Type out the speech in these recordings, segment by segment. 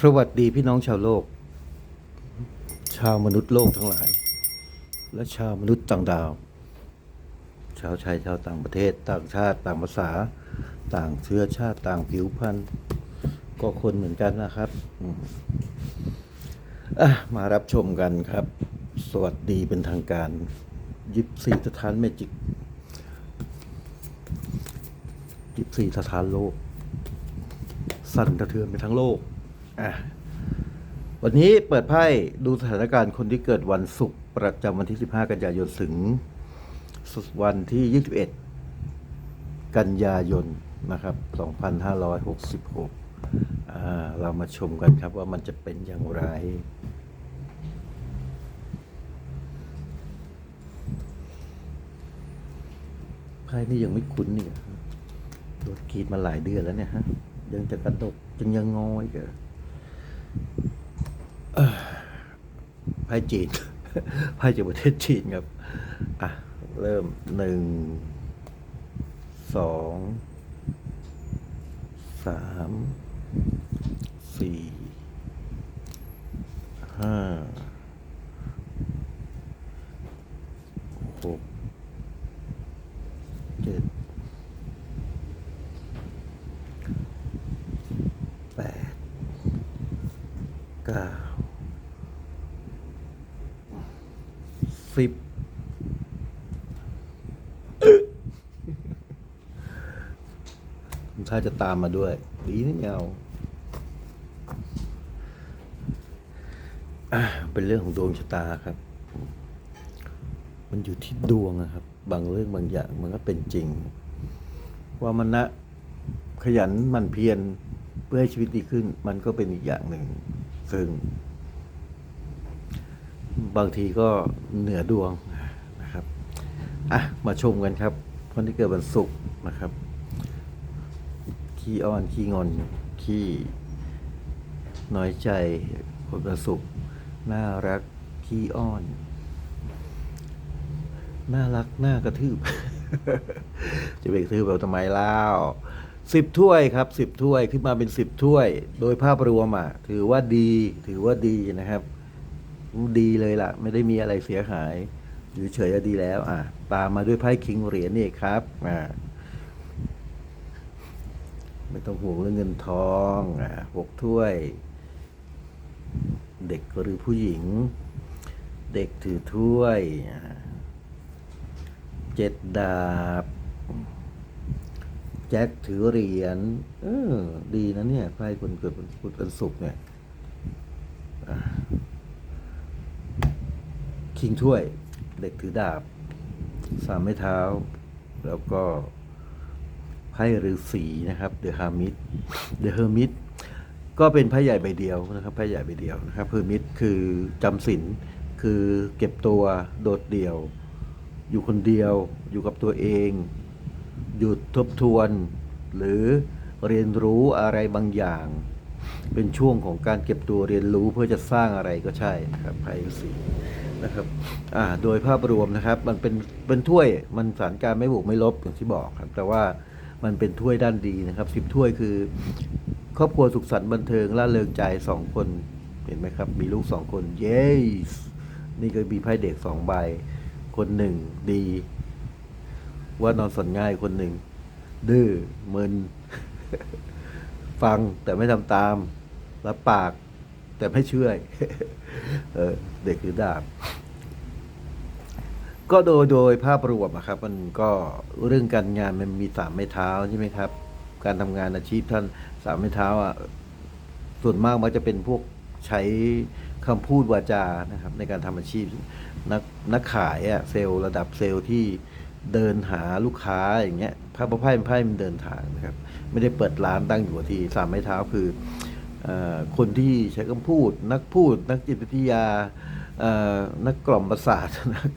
สวัสดีพี่น้องชาวโลก ชาวมนุษย์โลกทั้งหลาย และชาวมนุษย์ต่างดาว ชาวชายชาวต่างประเทศ ต่างชาติต่างภาษา ต่างเชื้อชาติต่างผิวพรรณก็คนเหมือนกันนะครับอะมารับชมกันครับ สวัสดีเป็นทางการยิบสี่สถานเมจิกยิบสี่สถานโลก สั่นสะเทือนไปทั้งโลก อะวันนี้เปิดไพ่ดูสถานการณ์คนที่เกิดวันศุกร์ประจำวันที่ 15 กันยายนถึงวันที่ 21 กันยายนนะครับ 2566อ่าเรามาชมกันครับว่ามันจะเป็นอย่างไร ไพ่นี่ยังไม่คุ้นนี่เหรอโดนกรีดมาหลายเดือนแล้วเนี่ยฮะ ยังจะกระดกยังยังงอยกอเอ้อ ไพ่จีนไพ่จากประเทศจีนครับ อะ เริ่มหนึ่งสองสามสี่ห้าหก เจ็ด แปด สิบถ้าจะตามมาด้วย ดีนี่ไม่เอาเป็นเรื่องของดวงชะตาครับ มันอยู่ที่ดวงนะครับ บางเรื่องบางอย่างมันก็เป็นจริง ว่ามันนะขยันมันเพียรเพื่อให้ชีวิตดีขึ้น มันก็เป็นอีกอย่างหนึ่ง ซึ่ง บางทีก็เหนือดวงนะครับ อะ มาชมกันครับคนที่เกิดวันศุกร์นะครับ ขี้อ้อน ขี้งอน ขี้น้อยใจคนวันศุกร์น่ารัก ขี้อ้อน น่ารัก น่ากระทืบ จะไปกระทืบแบบทำไมเล่า สิบถ้วยครับสิบถ้วยขึ้นมาเป็นสิบถ้วย โดยภาพรวมอะถือว่าดี ถือว่าดีนะครับ ดีเลยล่ะ ไม่ได้มีอะไรเสียหาย อยู่เฉยๆดีแล้ว อะตามมาด้วยไพ่คิงเหรียญนี่ครับอ่าไม่ต้องห่วงเรื่องเงินทองอะหกถ้วย เด็กหรือผู้หญิง เด็กถือถ้วยเจ็ดดาบ แจ็คถือเหรียญเออ ดีนะเนี่ยไพ่คนเกิดวันพุธวันศุกร์เนี่ยคิงถ้วย เด็กถือดาบ สามไม้เท้า แล้วก็ไพ่ฤาษีนะครับเดอะฮามิดเดอะเฮอร์มิดก็เป็นไพ่ใหญ่ใบเดียวนะครับไพ่ใหญ่ใบเดียวนะครับเฮอร์มิดคือจำศีลคือเก็บตัวโดดเดี่ยว อยู่คนเดียวอยู่กับตัวเอง หยุดทบทวน หรือเรียนรู้อะไรบางอย่าง เป็นช่วงของการเก็บตัวเรียนรู้เพื่อจะสร้างอะไรก็ใช่นะครับไพ่ฤาษีนะครับอ่าโดยภาพรวมนะครับ มันเป็นเป็นถ้วยมันสารการไม่บวกไม่ลบอย่างที่บอกครับ แต่ว่ามันเป็นถ้วยด้านดีนะครับสิบถ้วยคือ ครอบครัวสุขสันต์บันเทิงล่าเริงใจสองคนเห็นไหมครับ มีลูกสองคนเย้นี่ก็มีไพ่เด็กสองใบ คนหนึ่งดี ว่านอนสนง่ายคนหนึ่ง ดื้อมึน ฟังแต่ไม่ทำตาม รับปาก แต่ไม่ช่วยเออเด็กคือดาบก็โดยโดยภาพรวมครับ มันก็เรื่องการงานมันมีสามไม้เท้าใช่ไหมครับ การทำงานอาชีพท่านสามไม้เท้าอะส่วนมากมักจะเป็นพวกใช้คำพูดวาจานะครับ ในการทำอาชีพนักนักขายอะเซลล์ระดับเซลล์ที่ เดินหาลูกค้าอย่างเงี้ยพระประไพ่ไพ่มันเดินทางนะครับ ไม่ได้เปิดร้านตั้งอยู่ที่สามไม้เท้าคืออคนที่ใช้คำพูด นักพูด นักจิตวิทยานักกล่อมประสาทนัก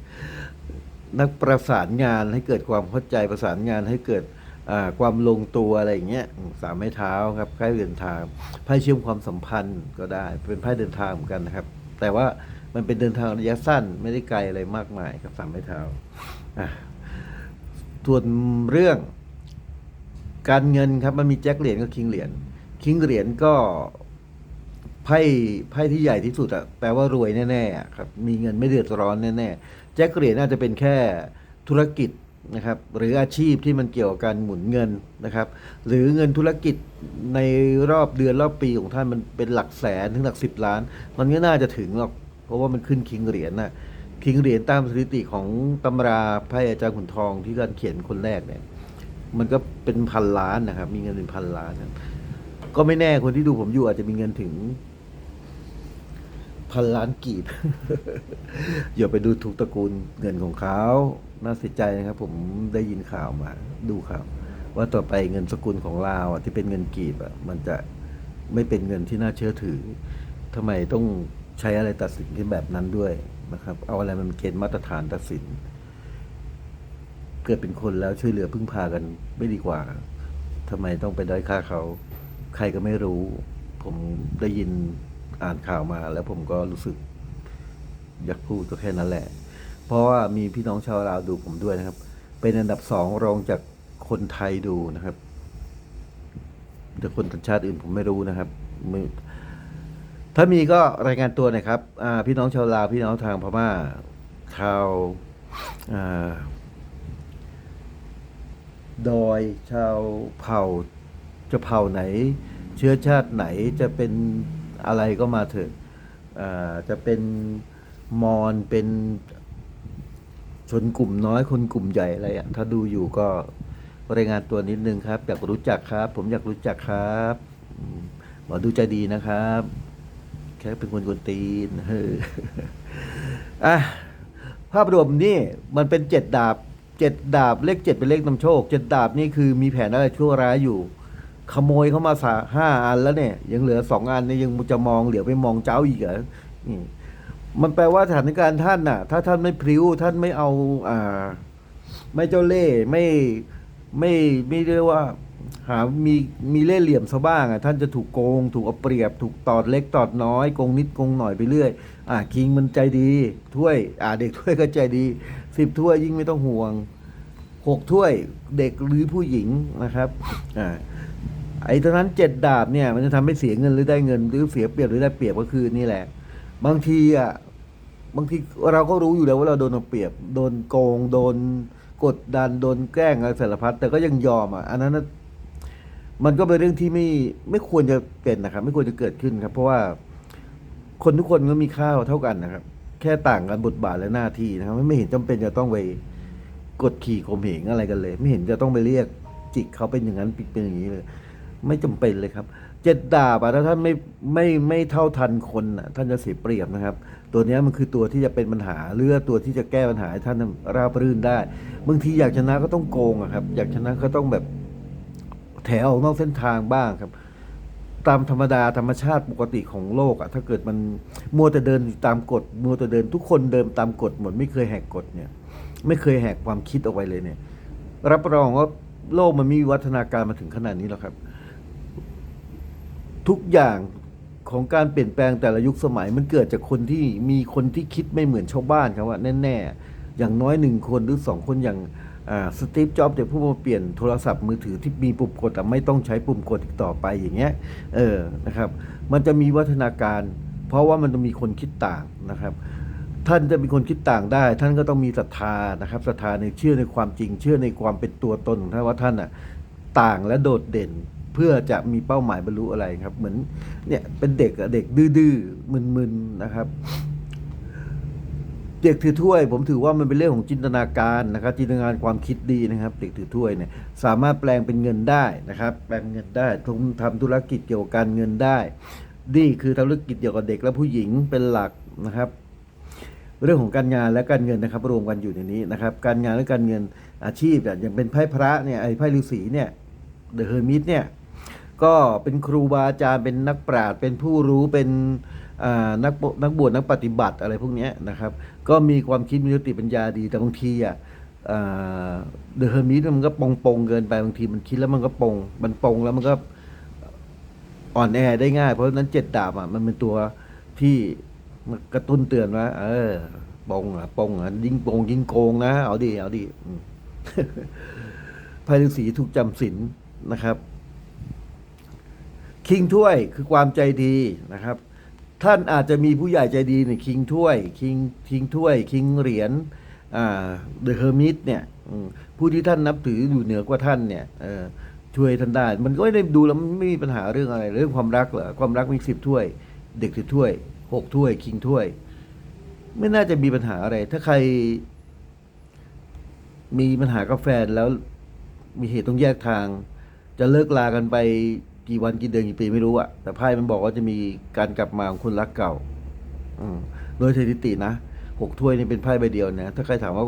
นักประสานงานให้เกิดความเข้าใจประสานงานให้เกิดความลงตัวอะไรอย่างเงี้ยสามไม้เท้าครับไพ่เดินทางไพ่เชื่อมความสัมพันธ์ก็ได้ เป็นไพ่เดินทางเหมือนกันนะครับ แต่ว่ามันเป็นเดินทางระยะสั้นไม่ได้ไกลอะไรมากมายครับสามไม้เท้าอะ ส่วนเรื่องการเงินครับมันมีแจ็คเหรียญกับคิงเหรียญคิงเหรียญก็ไพ่ไพ่ที่ใหญ่ที่สุดอะแปลว่ารวยแน่ๆครับมีเงินไม่เดือดร้อนแน่ๆแจ็คเหรียญน่าจะเป็นแค่ธุรกิจนะครับหรืออาชีพที่มันเกี่ยวกับการหมุนเงินนะครับ หรือเงินธุรกิจในรอบเดือนรอบปีของท่านมันเป็นหลักแสนถึงหลักสิบล้าน มันก็น่าจะถึงหรอกเพราะว่ามันขึ้นคิงเหรียญน่ะ คิงเหรียญตามสถิติของตำราไพ่อาจารย์ขุนทองที่การเขียนคนแรกเนี่ย มันก็เป็นพันล้านนะครับ มีเงินเป็นพันล้านนะก็ไม่แน่คนที่ดูผมอยู่อาจจะมีเงินถึง พันล้านกีบอย่าไปดูถูกตระกูลเงินของเขาน่าเสียใจนะครับ ผมได้ยินข่าวมา ดูข่าวว่าต่อไปเงินสกุลของลาวอะที่เป็นเงินกีบอะ มันจะไม่เป็นเงินที่น่าเชื่อถือทำไมต้องใช้อะไรตัดสินที่แบบนั้นด้วย นะครับ เอาอะไรมันเกณฑ์มาตรฐานตัดสิน เกิดเป็นคนแล้วช่วยเหลือพึ่งพากันไม่ดีกว่าทำไมต้องไปด้อยค่าเขา ใครก็ไม่รู้ ผมได้ยินอ่านข่าวมาแล้วผมก็รู้สึก อยากพูดก็แค่นั้นแหละ เพราะว่ามีพี่น้องชาวลาวดูผมด้วยนะครับ เป็นอันดับสองรองจากคนไทยดูนะครับแต่คนสัญชาติอื่นผมไม่รู้นะครับ ถ้ามีก็รายงานตัวน่อยครับพี่น้องชาวลาวพี่น้องทางพม่าชาวอดอยชาวเผ่าจะเผ่าไหน เชื้อชาติไหนจะเป็นอะไรก็มาเถอะจะเป็นมอญเป็นชนกลุ่มน้อยคนกลุ่มใหญ่อะไรอะถ้าดูอยู่ก็รายงานตัวนิดนึงครับ อยากรู้จักครับ ผมอยากรู้จักครับหมอดูใจดีนะครับ แค่เป็นคนกวนตีนเฮ้ออะภาพรวมนี่มันเป็นเจ็ดดาบเจ็ดดาบเลขเจ็ดเป็นเลขนำโชคเจ็ดดาบนี่คือมีแผนอะไรชั่วร้ายอยู่ ขโมยเข้ามาสาห้าอันแล้วเนี่ย ยังเหลือสองอันเนี่ยยังจะมองเหลียวไปมองเจ้าอีกเหรอนี่มันแปลว่าสถานการณ์ท่านน่ะ ถ้าท่านไม่พริ้วท่านไม่เอา อ่า ไม่เจ้าเล่ห์ไม่ไม่ไม่เรียกว่า หามีมีเล่ห์เหลี่ยมซะบ้างอะท่านจะถูกโกง ถูกเอาเปรียบ ถูกตอดเล็กตอดน้อยโกงนิดโกงหน่อยไปเรื่อย อ่าคิงมันใจดี ถ้วย อ่าเด็กถ้วยก็ใจดีสิบถ้วยยิ่งไม่ต้องห่วงหกถ้วยเด็กหรือผู้หญิงนะครับอ่าไอ้ตอนนั้นเจ็ดดาบเนี่ยมันจะทำให้เสียเงินหรือได้เงิน หรือเสียเปรียบหรือได้เปรียบก็คือนี่แหละ บางทีอะบางทีเราก็รู้อยู่แล้วว่าเราโดนเอาเปรียบ โดนโกงโดนกดดันโดนแกล้งอะไรสารพัดแต่ก็ยังยอมอะอันนั้น มันก็เป็นเรื่องที่ไม่ไม่ควรจะเป็นนะครับ ไม่ควรจะเกิดขึ้นครับ เพราะว่าคนทุกคนก็มีค่าเท่ากันนะครับ แค่ต่างกันบทบาทและหน้าที่นะครับ ไม่เห็นจำเป็นจะต้องไปกดขี่ข่มเหงอะไรกันเลย ไม่เห็นจะต้องไปเรียกจิกเขาเป็นอย่างนั้นปิดเป็นอย่างนี้เลย ไม่จำเป็นเลยครับ เจ็ดดาบอะถ้าท่านไม่ไม่ไม่เท่าทันคนอะท่านจะเสียเปรียบนะครับ ตัวนี้มันคือตัวที่จะเป็นปัญหาหรือตัวที่จะแก้ปัญหาให้ท่านราบรื่นได้บางทีอยากชนะก็ต้องโกงอะครับ อยากชนะก็ต้องแบบ แถวออกนอกเส้นทางบ้างครับ ตามธรรมดาธรรมชาติปกติของโลกอะถ้าเกิดมันมัวแต่เดินตามกฎมัวแต่เดินทุกคนเดินตามกฎหมดไม่เคยแหกกฎเนี่ย ไม่เคยแหกความคิดออกไปเลยเนี่ย รับรองว่าโลกมันมีวิวัฒนาการมาถึงขนาดนี้แล้วครับ ทุกอย่างของการเปลี่ยนแปลงแต่ละยุคสมัยมันเกิดจากคนที่มีคนที่คิดไม่เหมือนชาวบ้านครับว่าแน่ๆอย่างน้อยหนึ่งคนหรือสองคนอย่าง สตีฟ จ็อบส์เดี๋ยวผู้มาเปลี่ยนโทรศัพท์มือถือที่มีปุ่มกดแต่ไม่ต้องใช้ปุ่มกดอีกต่อไปอย่างเงี้ย เออ นะครับ มันจะมีวัฒนาการ เพราะว่ามันจะมีคนคิดต่างนะครับ ท่านจะเป็นคนคิดต่างได้ ท่านก็ต้องมีศรัทธานะครับ ศรัทธาในเชื่อในความจริง เชื่อในความเป็นตัวตนของท่านว่าท่านอะต่างและโดดเด่นเพื่อจะมีเป้าหมายบรรลุอะไรครับ เหมือนเนี่ยเป็นเด็กเด็กดื้อๆมึนๆนะครับ เด็กถือถ้วย ผมถือว่ามันเป็นเรื่องของจินตนาการนะครับ จินตนาการความคิดดีนะครับ เด็กถือถ้วยเนี่ยสามารถแปลงเป็นเงินได้นะครับ แปลงเงินได้ทำทำธุรกิจเกี่ยวกับการเงินได้นี่คือธุรกิจเกี่ยวกับเด็กและผู้หญิงเป็นหลักนะครับเรื่องของการงานและการเงินนะครับรวมกันอยู่ในนี้นะครับ การงานและการเงินอาชีพอย่างเป็นไพ่พระเนี่ยไอ้ไพ่ฤาษีเนี่ยเดอะเฮอร์มิตเนี่ยก็เป็นครูบาอาจารย์เป็นนักปราชญ์เป็นผู้รู้เป็น นักบนักบวชนักปฏิบัติอะไรพวกนี้นะครับ ก็มีความคิดมีสติปัญญาดีแต่บางทีอะเดอะเฮอร์มิตมันก็ปงปงเกินไปบางทีมันคิดแล้วมันก็ปงมันปงแล้วมันก็อ่อนแอได้ง่าย เพราะฉะนั้นเจ็ดดาบอะมันเป็นตัวที่กระตุ้นเตือนว่า เออปงอะปงอะยิ่งปงยิ่งโกงนะ เอาดีเอาดีอืมไพฤาษีถูกจำศีลนะครับ คิงถ้วยคือความใจดีนะครับ ท่านอาจจะมีผู้ใหญ่ใจดีเนี่ยคิงถ้วยคิงคิงถ้วยคิงเหรียญเดอะเฮอร์มิตเนี่ยผู้ที่ท่านนับถืออยู่เหนือกว่าท่านเนี่ยช่วยท่านได้ มันก็ไม่ได้ดูแล้วไม่มีปัญหาเรื่องอะไร เรื่องความรักเหรอความรักมีสิบถ้วย เด็กสิบถ้วยหกถ้วย คิงถ้วย ไม่น่าจะมีปัญหาอะไร ถ้าใคร มีปัญหากับแฟนแล้วมีเหตุต้องแยกทาง จะเลิกลากันไป กี่วันกี่เดือนกี่ปีไม่รู้อะแต่ไพ่มันบอกว่าจะมีการกลับมาของคนรักเก่า อืมโดยสถิตินะหกถ้วยนี่เป็นไพ่ใบเดียวนะถ้าใครถามว่า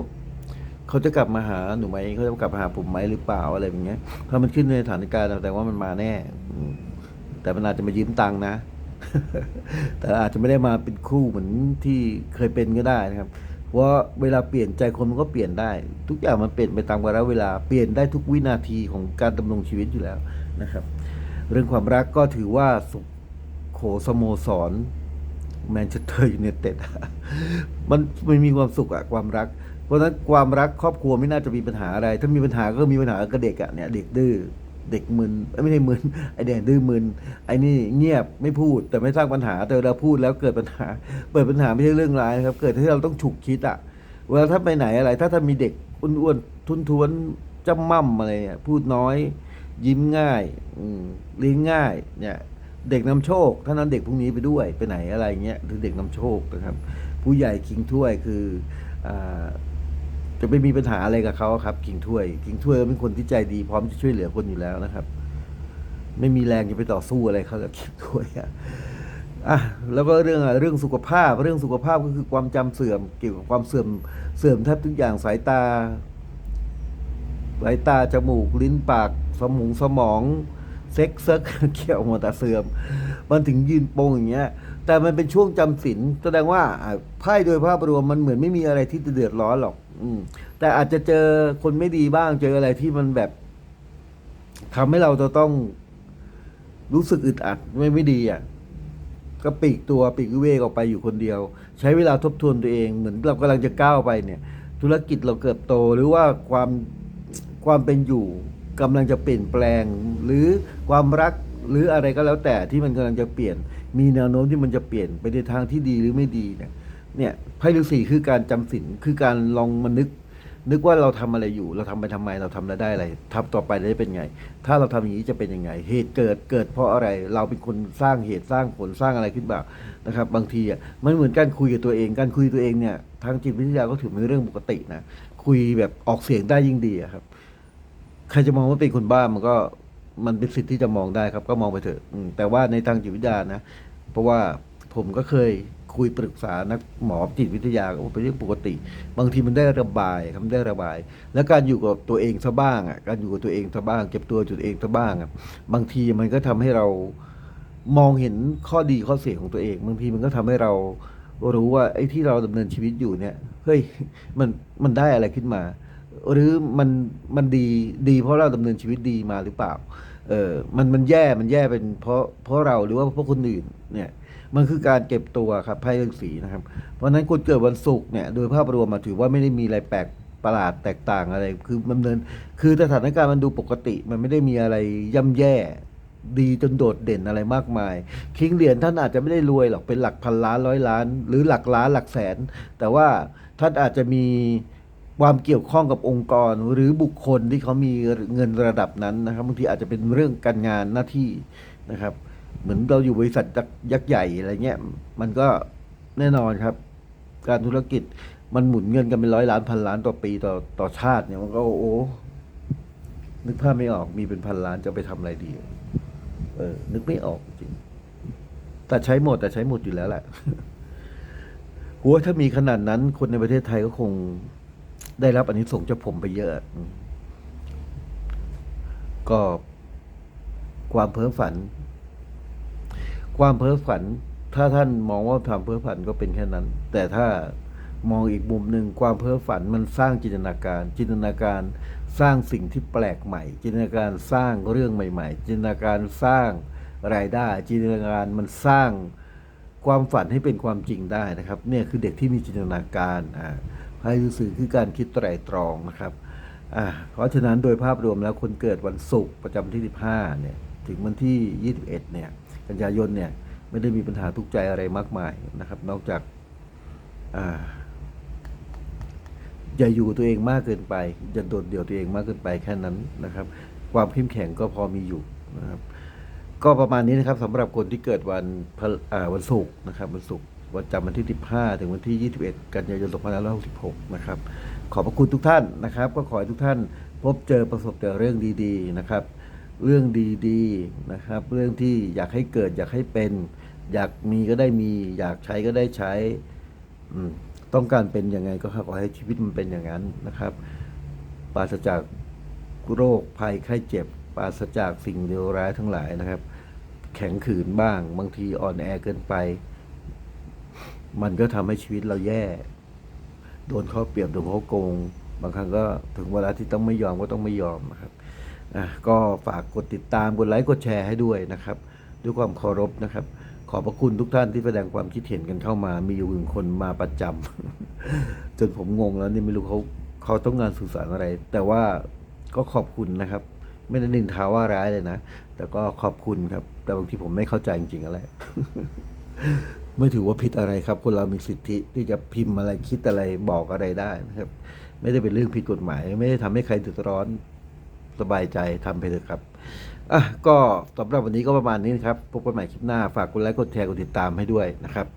เขาจะกลับมาหาหนูไหมเขาจะกลับมาหาผมไหมหรือเปล่าอะไรอย่างเงี้ยถ้ามันขึ้นในสถานการณ์แต่ว่ามันมาแน่อืแต่มันอาจจะมายืมตังค์นะ แต่อาจจะไม่ได้มาเป็นคู่เหมือนที่เคยเป็นก็ได้นะครับเพราะเวลาเปลี่ยนใจคนมันก็เปลี่ยนได้ ทุกอย่างมันเปลี่ยนไปตามกาลเวลาเปลี่ยนได้ทุกวินาทีของการดำรงชีวิตอยู่แล้วนะครับ เรื่องความรักก็ถือว่าสุขโขสโมสรแมนเชสเตอร์ยูไนเต็ดมันไม่มีความสุขอะความรัก เพราะฉะนั้นความรักครอบครัวไม่น่าจะมีปัญหาอะไร ถ้ามีปัญหาก็มีปัญหากับเด็กอะเนี่ยเด็กดื้อเด็กมึนไม่ใช่มึนไอเด็กดื้อมึนไอนี่เงียบไม่พูดแต่ไม่สร้างปัญหาแต่เวลาพูดแล้วเกิดปัญหา เปิดปัญหาไม่ใช่เรื่องร้ายนะครับ เกิดที่เราต้องฉุกคิดอะเวลาถ้าไปไหนอะไร ถ้าถ้ามีเด็กอ้วนๆทุนทวนๆจำม่ำอะไรพูดน้อย ยิ้มง่ายเลี้ยงง่ายเนี่ยเด็กนำโชคถ้านั้นเด็กพวกนี้ไปด้วยไปไหนอะไรเงี้ยคือเด็กนำโชคนะครับ ผู้ใหญ่คิงถ้วยคืออาจะไม่มีปัญหาอะไรกับเขาครับคิงถ้วยคิงถ้วยเป็นคนที่ใจดีพร้อมจะช่วยเหลือคนอยู่แล้วนะครับ ไม่มีแรงจะไปต่อสู้อะไรเขากับคิงถ้วยอะอะแล้วก็เรื่องอะเรื่องสุขภาพ เรื่องสุขภาพก็คือความจำเสื่อมเกี่ยวกับความเสื่อมเสื่อมแทบทุกอย่างสายตาสายตาจมูกลิ้นปาก สมองสมองเซ็กเซิกเกี่ยวหมดแต่เสื่อม มันถึงยืนโปงอย่างเงี้ย แต่มันเป็นช่วงจำศีลแสดงว่าอะไพ่โดยภาพรวมมันเหมือนไม่มีอะไรที่จะเดือดร้อนหรอก อืม แต่อาจจะเจอคนไม่ดีบ้างเจออะไรที่มันแบบทำให้เราจะต้องรู้สึกอึดอัดไม่ไม่ดีอะก็ปีกตัวปีกวิเวกออกไปอยู่คนเดียว ใช้เวลาทบทวนตัวเองเหมือนเรากำลังจะก้าวไปเนี่ย ธุรกิจเราเกิดโตหรือว่าความความเป็นอยู่ กำลังจะเปลี่ยนแปลง หรือความรักหรืออะไรก็แล้วแต่ที่มันกำลังจะเปลี่ยน มีแนวโน้มที่มันจะเปลี่ยนไปในทางที่ดีหรือไม่ดีเนี่ยเนี่ยไพ่ฤาษีคือการจำศีลคือการลองมานึก นึกว่าเราทำอะไรอยู่ เราทำไปทำไมเราทำแล้วได้อะไรทำต่อไปแล้เป็นไง ถ้าเราทำอย่างนี้จะเป็นยังไง เหตุเกิดเกิดเพราะอะไรเราเป็นคนสร้างเหตุสร้างผลสร้างอะไรขึ้นมางนะครับ บางทีอะมันเหมือนการคุยกับตัวเอง การคุยตัวเองเนี่ยทางจิตวิทยาก็ถือเป็นเรื่องปกตินะคุยแบบออกเสียงได้ยิ่งดีครับ ใครจะมองว่าเป็นคนบ้ามันก็มันเป็นสิทธิ์ที่จะมองได้ครับ ก็มองไปเถอะแต่ว่าในทางจิตวิทยานะ เพราะว่าผมก็เคยคุยปรึกษานักหมอจิตวิทยาก็เป็นเรื่องปกติ บางทีมันได้ระบายครับได้ระบาย แล้วการอยู่กับตัวเองซะบ้างอะการอยู่กับตัวเองซะบ้าง เก็บตัวจุดเองซะบ้างอะบางทีมันก็ทำให้เรามองเห็นข้อดีข้อเสียของตัวเอง บางทีมันก็ทำให้เรารู้ว่าไอ้ที่เราดำเนินชีวิตอยู่เนี่ยเฮ้ยมันมันได้อะไรขึ้นมา หรือมันมันดีดีเพราะเราดำเนินชีวิตดีมาหรือเปล่า เออมันมันแย่มันแย่เป็นเพราะเพราะเราหรือว่าเพราะคนอื่นเนี่ยมันคือการเก็บตัวครับไพ่เรื่องสีนะครับ เพราะฉะนั้นคนเกิดวันศุกร์เนี่ยโดยภาพรวมมาถือว่าไม่ได้มีอะไรแปลกประหลาดแตกต่างอะไร คือมันเดิน คือสถานการณ์มันดูปกติ มันไม่ได้มีอะไรย่ำแย่ดีจนโดดเด่นอะไรมากมาย คิงเหรียญท่านอาจจะไม่ได้รวยหรอกเป็นหลักพันล้านร้อยล้าน หรือหลักล้านหลักแสน แต่ว่าท่านอาจจะมี ความเกี่ยวข้องกับองค์กรหรือบุคคลที่เขามีเงินระดับนั้นนะครับบางทีอาจจะเป็นเรื่องการงานหน้าที่นะครับ เหมือนเราอยู่บริษัทยักษ์ใหญ่อะไรเงี้ยมันก็แน่นอนครับ การธุรกิจมันหมุนเงินกันเป็นร้อยล้านพันล้านต่อปีต่อต่อชาติเนี่ยมันก็โอ้นึกภาพไม่ออกมีเป็นพันล้านจะไปทำอะไรดี เออ นึกไม่ออกจริง แต่ใช้หมดแต่ใช้หมดอยู่แล้วแหละหัวถ้ามีขนาดนั้นคนในประเทศไทยก็คง ได้รับอันนี้ส่งส์จากผมไปเยอะอก็ความเพ้อฝัน ความเพ้อฝัน ถ้าท่านมองว่าความเพ้อฝันก็เป็นแค่นั้น แต่ถ้ามองอีกมุมหนึ่งความเพ้อฝันมันสร้างจินตนาการ จินตนาการสร้างสิ่งที่แปลกใหม่ จินตนาการสร้างเรื่องใหม่ ๆ จินตนาการสร้างรายได้ จินตนาการมันสร้างความฝันให้เป็นความจริงได้นะครับ เนี่ยคือเด็กที่มีจินตนาการอ่า ให้สื่อคือการคิดไตรตรองนะครับอ่าเพราะฉะนั้นโดยภาพรวมแล้วคนเกิดวันศุกร์ประจำที่ 15 เนี่ย ถึงวันที่ 21 เนี่ย กันยายนเนี่ย ไม่ได้มีปัญหาทุกข์ใจอะไรมากมายนะครับ นอกจากอ่าอย่าอยู่ตัวเองมากเกินไป อย่าโดดเดี่ยวตัวเองมากเกินไปแค่นั้นนะครับ ความเข้มแข็งก็พอมีอยู่นะครับ ก็ประมาณนี้นะครับสำหรับคนที่เกิดวันวันศุกร์นะครับวันศุกร์ วันจันทร์วันที่ 15 ถึงวันที่ 21 กันยายน 2566 นะครับ ขอบพระคุณทุกท่านนะครับ ก็ขอให้ทุกท่านพบเจอประสบแต่เรื่องดีๆนะครับ เรื่องดีๆนะครับ เรื่องที่อยากให้เกิดอยากให้เป็น อยากมีก็ได้มี อยากใช้ก็ได้ใช้ต้องการเป็นยังไงก็ขอให้ชีวิตมันเป็นอย่างนั้นนะครับ ปราศจากโรคภัยไข้เจ็บ ปราศจากสิ่งเลวร้ายทั้งหลายนะครับ แข็งขืนบ้าง บางทีอ่อนแอเกินไป มันก็ทำให้ชีวิตเราแย่ โดนเขาเปรียบโดนเขาโกง บางครั้งก็ถึงเวลาที่ต้องไม่ยอมก็ต้องไม่ยอมนะครับอะก็ฝากกดติดตามกดไลค์กดแชร์ให้ด้วยนะครับ ด้วยความเคารพนะครับ ขอบพระคุณทุกท่านที่แสดงความคิดเห็นกันเข้ามา มีอยู่หนึ่งคนมาประจำจนผมงงแล้วนี่ไม่รู้เขาเขาต้องงานสื่อสารอะไร แต่ว่าก็ขอบคุณนะครับ ไม่ได้นินทาว่าร้ายเลยนะ แต่ก็ขอบคุณครับ แต่บางทีผมไม่เข้าใจจริงๆอะไร ไม่ถือว่าผิดอะไรครับ คนเรามีสิทธิที่จะพิมพ์อะไรคิดอะไรบอกอะไรได้นะครับ ไม่ได้เป็นเรื่องผิดกฎหมาย ไม่ได้ทำให้ใครเดือดร้อนสบายใจทำไปเถอะครับอะก็สำหรับวันนี้ก็ประมาณนี้นะครับพบกันใหม่คลิปหน้าฝากกดไลค์กดแชร์กดติดตามให้ด้วยนะครับ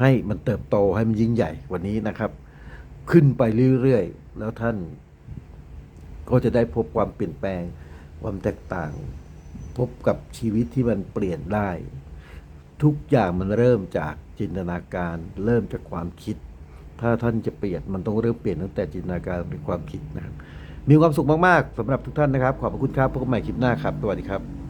ให้มันเติบโตให้มันยิ่งใหญ่กวันนี้นะครับ ขึ้นไปเรื่อยๆแล้วท่าน ก็จะได้พบความเปลี่ยนแปลงความแตกต่าง พบกับชีวิตที่มันเปลี่ยนได้ ทุกอย่างมันเริ่มจาก จินตนาการ เริ่มจากความคิด ถ้าท่านจะเปลี่ยนมันต้องเริ่มเปลี่ยนตั้งแต่จินตนาการเป็นความคิดนะครับมีความสุขมากๆสำหรับทุกท่านนะครับ ขอบพระคุณครับพบกันใหม่คลิปหน้าครับสวัสดีครับ